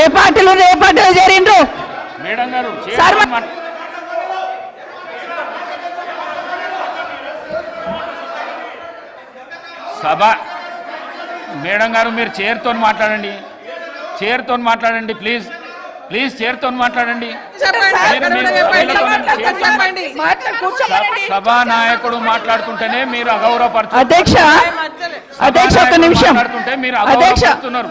ఏ పార్టీలు ఏ పార్టీలో చేరిండ్రు? సార్, సభ. మేడం గారు మీరు చైర్తో మాట్లాడండి. చైర్తో మాట్లాడండి ప్లీజ్ ప్లీజ్ చైర్తో మాట్లాడండి. సభా నాయకుడు మాట్లాడుతుంటేనే మీరు అగౌరవపరచు అధ్యక్ష అధ్యక్ష ఒక నిమిషం. మాట్లాడుతుంటే మీరు అధ్యక్ష అగౌరవపరుస్తున్నారు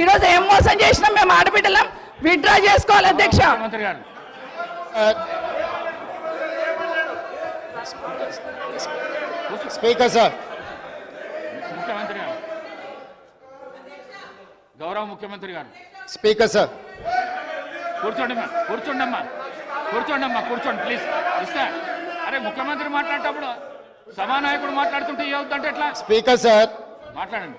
ఈరోజు ఏం మోసం చేసినాం మేము ఆడబిడ్డలం? విత్డ్రా చేసుకోవాలి అధ్యక్ష. Speaker sir. ముఖ్యమంత్రి గారు. గౌరవ ముఖ్యమంత్రి గారు. Speaker sir. కూర్చోండి అమ్మా కూర్చోండి అమ్మా. కూర్చోండి అమ్మా కూర్చోండి ప్లీజ్ ఇస్తా. అరే ముఖ్యమంత్రి మాట్లాడేటప్పుడు సభానాయకుడు మాట్లాడుతుంటే ఏవుతుంటే ఎట్లా? Speaker sir. మాట్లాడండి.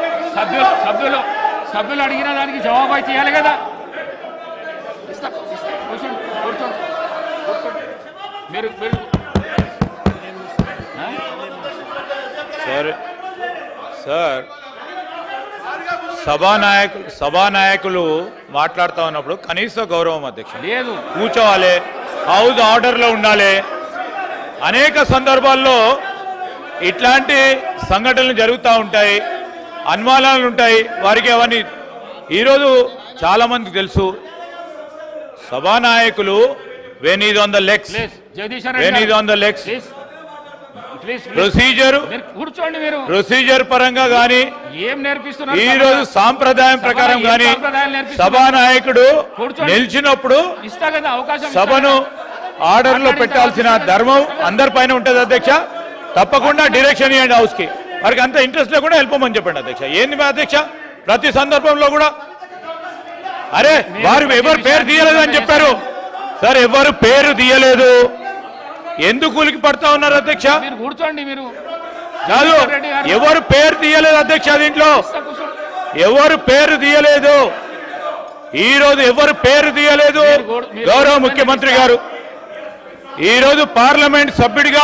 సభ్యులు సభ్యులు సభ్యులు అడిగిన దానికి జవాబు అయితే ఇవ్వాలి కదా. ఇస్తా ఇస్తా కూర్చోండి కూర్చోండి కూర్చోండి. మీరు మీరు? సార్ సార్ సభానాయకులు సభానాయకులు మాట్లాడుతూ ఉన్నప్పుడు కనీస గౌరవం అధ్యక్ష. లేదు. కూర్చోవాలి హౌస్ ఆర్డర్లో ఉండాలి. అనేక సందర్భాల్లో ఇట్లాంటి సంఘటనలు జరుగుతూ ఉంటాయి. అనుమానాలు ఉంటాయి. వారికి అవన్నీ ఈరోజు చాలామందికి తెలుసు. సభానాయకులు when is on the legs when is on the legs procedure. కూర్చోండి మీరు. ప్రొసీజర్ పరంగా కానీ ఏం నేర్పిస్తున్నారు ఈ రోజు సాంప్రదాయం ప్రకారం నేర్పిస్తున్నారు? సభానాయకుడు. నిలిచినప్పుడు ఇస్తా కదా అవకాశం ఇస్తా సభను. ఆర్డర్లో పెట్టాల్సిన ధర్మం అందరి పైన ఉంటుంది అధ్యక్ష. తప్పకుండా డైరెక్షన్ ఇవ్వండి హౌస్కి. వారికి అంత ఇంట్రెస్ట్ లేకుండా వెళ్ళిపోమని చెప్పండి అధ్యక్ష. ఏంది మా అధ్యక్ష? ప్రతి సందర్భంలో కూడా అరే వారు ఎవరు పేరు తీయలేదు అని చెప్పారు. సార్ ఎవరు పేరు తీయలేదు. ఎందుకు ఉలికి పడతా ఉన్నారు అధ్యక్ష? కూర్చోండి మీరు. కాదు. ఎవరు పేరు తీయలేదు అధ్యక్ష దీంట్లో. ఎవరు పేరు తీయలేదు? ఈ రోజు ఎవరు పేరు తీయలేదు? గౌరవ ముఖ్యమంత్రి గారు ఈ రోజు పార్లమెంట్ సభ్యుడిగా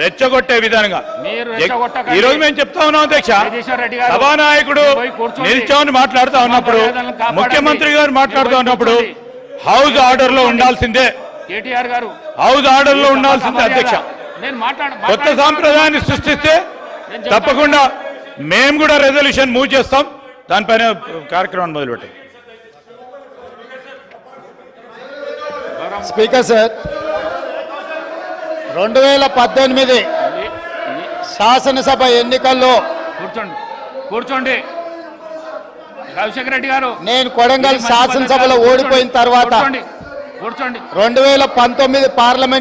రెచ్చగొట్టే విధంగా మీరు రెచ్చగొట్టకండి. ఈ రోజు మేము చెప్తా ఉన్నాం అధ్యక్ష సభానాయకుడు. నిల్చొని మాట్లాడుతూ ఉన్నప్పుడు. ముఖ్యమంత్రి గారు మాట్లాడుతూ ఉన్నప్పుడు. హౌస్ ఆర్డర్లో ఉండాల్సిందే కేటీఆర్ గారు హౌస్ ఆర్డర్లో ఉండాల్సిందే అధ్యక్ష నేను మాట్లాడ కొత్త. సాంప్రదాయాన్ని సృష్టిస్తే. తప్పకుండా మేము కూడా రెజల్యూషన్ మూవ్ చేస్తాం దానిపైన కార్యక్రమాన్ని మొదలుపెట్టాం స్పీకర్ సార్ రెండు వేల పద్దెనిమిది శాసనసభ ఎన్నికల్లో కూర్చోండి. కూర్చోండి. రవిశంకర్ రెడ్డి గారు. నేను కొడంగల్ శాసనసభలో. ఓడిపోయిన తర్వాత కూర్చోండి. రెండు వేల పంతొమ్మిది పార్లమెంట్